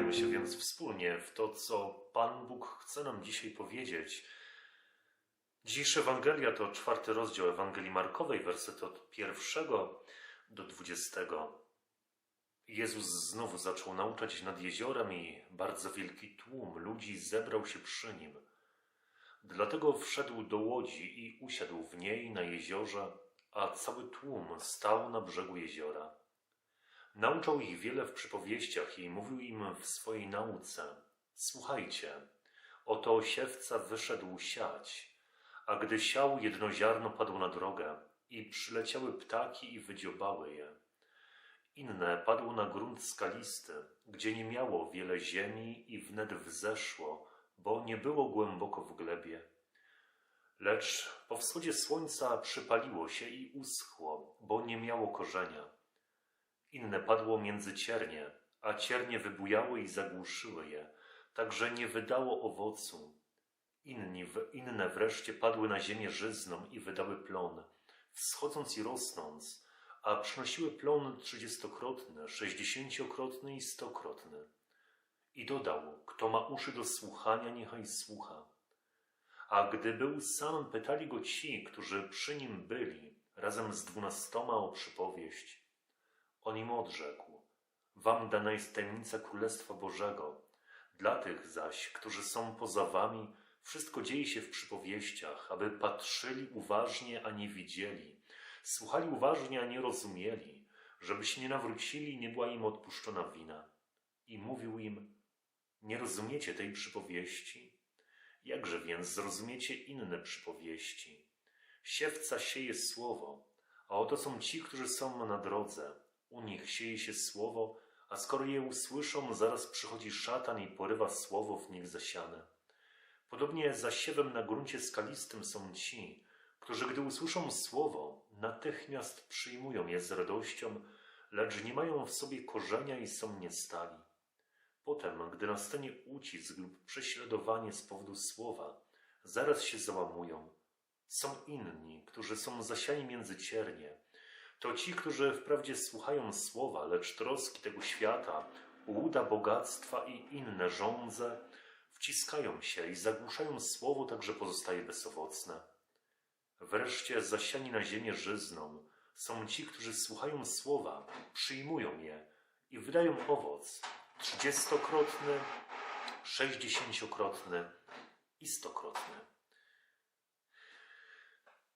Zasłuchajmy się więc wspólnie w to, co Pan Bóg chce nam dzisiaj powiedzieć. Dzisiejsza Ewangelia to czwarty rozdział Ewangelii Markowej, werset od pierwszego do dwudziestego. Jezus znowu zaczął nauczać nad jeziorem i bardzo wielki tłum ludzi zebrał się przy nim. Dlatego wszedł do łodzi i usiadł w niej na jeziorze, a cały tłum stał na brzegu jeziora. Nauczał ich wiele w przypowieściach i mówił im w swojej nauce. Słuchajcie, oto siewca wyszedł siać, a gdy siał jedno ziarno padło na drogę i przyleciały ptaki i wydziobały je. Inne padło na grunt skalisty, gdzie nie miało wiele ziemi i wnet wzeszło, bo nie było głęboko w glebie. Lecz po wschodzie słońca przypaliło się i uschło, bo nie miało korzenia. Inne padło między ciernie, a ciernie wybujały i zagłuszyły je, tak że nie wydało owocu. Inni, inne wreszcie padły na ziemię żyzną i wydały plon, wschodząc i rosnąc, a przynosiły plon trzydziestokrotny, sześćdziesięciokrotny i stokrotny. I dodał, kto ma uszy do słuchania, niechaj słucha. A gdy był sam, pytali go ci, którzy przy nim byli, razem z dwunastoma o przypowieść. On im odrzekł: Wam dana jest tajemnica Królestwa Bożego. Dla tych zaś, którzy są poza wami, wszystko dzieje się w przypowieściach, aby patrzyli uważnie, a nie widzieli, słuchali uważnie, a nie rozumieli, żeby się nie nawrócili i nie była im odpuszczona wina. I mówił im: Nie rozumiecie tej przypowieści? Jakże więc zrozumiecie inne przypowieści? Siewca sieje słowo, a oto są ci, którzy są na drodze. U nich sieje się słowo, a skoro je usłyszą, zaraz przychodzi szatan i porywa słowo w nich zasiane. Podobnie zasiewem na gruncie skalistym są ci, którzy gdy usłyszą słowo, natychmiast przyjmują je z radością, lecz nie mają w sobie korzenia i są niestali. Potem, gdy nastanie ucisk lub prześladowanie z powodu słowa, zaraz się załamują. Są inni, którzy są zasiani między ciernie, to ci, którzy wprawdzie słuchają słowa, lecz troski tego świata, łuda bogactwa i inne żądze, wciskają się i zagłuszają słowo, tak że pozostaje bezowocne. Wreszcie zasiani na ziemię żyzną są ci, którzy słuchają słowa, przyjmują je i wydają owoc trzydziestokrotny, sześćdziesięciokrotny i stokrotny.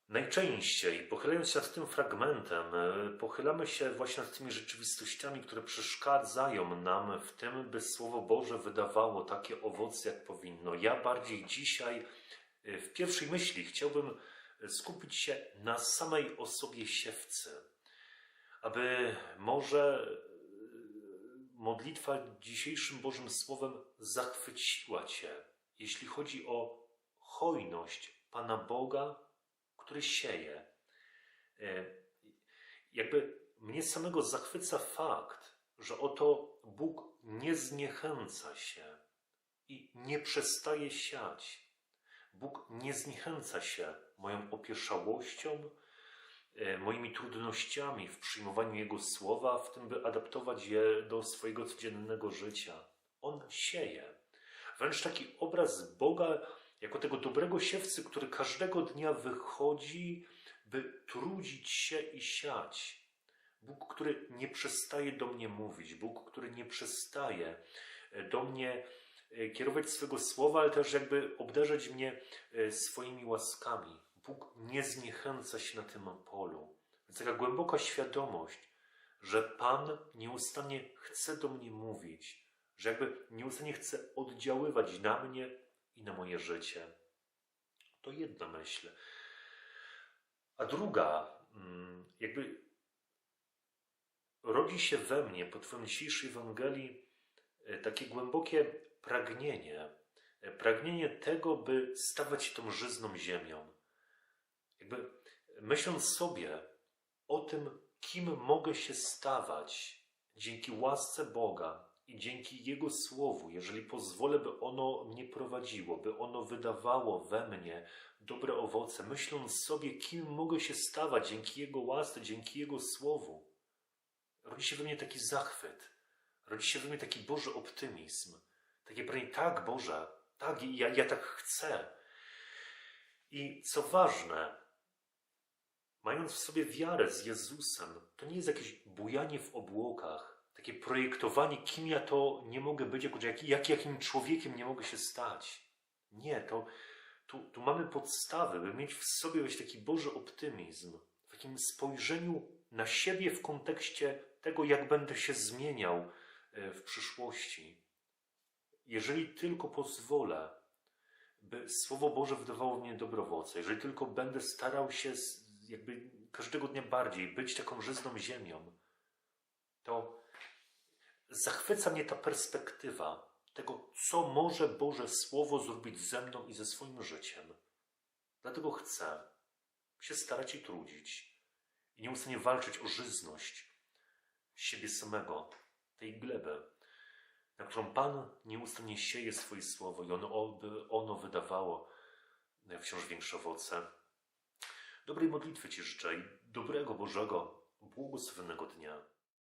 Najczęściej, pochylając się nad tym fragmentem, e, pochylamy się właśnie nad tymi rzeczywistościami, które przeszkadzają nam w tym, by Słowo Boże wydawało takie owoce, jak powinno. Ja bardziej dzisiaj, e, w pierwszej myśli, chciałbym skupić się na samej osobie siewcy, aby może e, modlitwa dzisiejszym Bożym Słowem zachwyciła Cię, jeśli chodzi o hojność Pana Boga który sieje. E, jakby mnie samego zachwyca fakt, że oto Bóg nie zniechęca się i nie przestaje siać. Bóg nie zniechęca się moją opieszałością, e, moimi trudnościami w przyjmowaniu Jego słowa, w tym, by adaptować je do swojego codziennego życia. On sieje. Wręcz taki obraz Boga jako tego dobrego siewcy, który każdego dnia wychodzi, by trudzić się i siać. Bóg, który nie przestaje do mnie mówić, Bóg, który nie przestaje e, do mnie e, kierować swego słowa, ale też jakby obdarzać mnie e, swoimi łaskami. Bóg nie zniechęca się na tym polu. Więc taka głęboka świadomość, że Pan nieustannie chce do mnie mówić, że jakby nieustannie chce oddziaływać na mnie i na moje życie. To jedna myśl. A druga, mm, jakby rodzi się we mnie po Twoim dzisiejszej Ewangelii e, takie głębokie pragnienie, e, pragnienie tego, by stawać się tą żyzną ziemią. Jakby myśląc sobie o tym, kim mogę się stawać dzięki łasce Boga, i dzięki Jego Słowu, jeżeli pozwolę, by ono mnie prowadziło, by ono wydawało we mnie dobre owoce, myśląc sobie, kim mogę się stawać dzięki Jego łasce, dzięki Jego Słowu, rodzi się we mnie taki zachwyt, rodzi się we mnie taki Boży optymizm. Takie pragnienie, tak Boże, tak, ja, ja tak chcę. I co ważne, mając w sobie wiarę z Jezusem, to nie jest jakieś bujanie w obłokach, takie projektowanie, kim ja to nie mogę być, jak, jak, jakim człowiekiem nie mogę się stać. Nie, to tu, tu mamy podstawy, by mieć w sobie jakiś taki Boży optymizm, w takim spojrzeniu na siebie w kontekście tego, jak będę się zmieniał e, w przyszłości. Jeżeli tylko pozwolę, by Słowo Boże wydawało mnie dobre owoce, jeżeli tylko będę starał się jakby każdego dnia bardziej być taką żyzną ziemią, to zachwyca mnie ta perspektywa tego, co może Boże Słowo zrobić ze mną i ze swoim życiem. Dlatego chcę się starać i trudzić i nieustannie walczyć o żyzność siebie samego, tej gleby, na którą Pan nieustannie sieje swoje słowo i ono, oby ono wydawało wciąż większe owoce. Dobrej modlitwy Ci życzę i dobrego Bożego, błogosławionego dnia.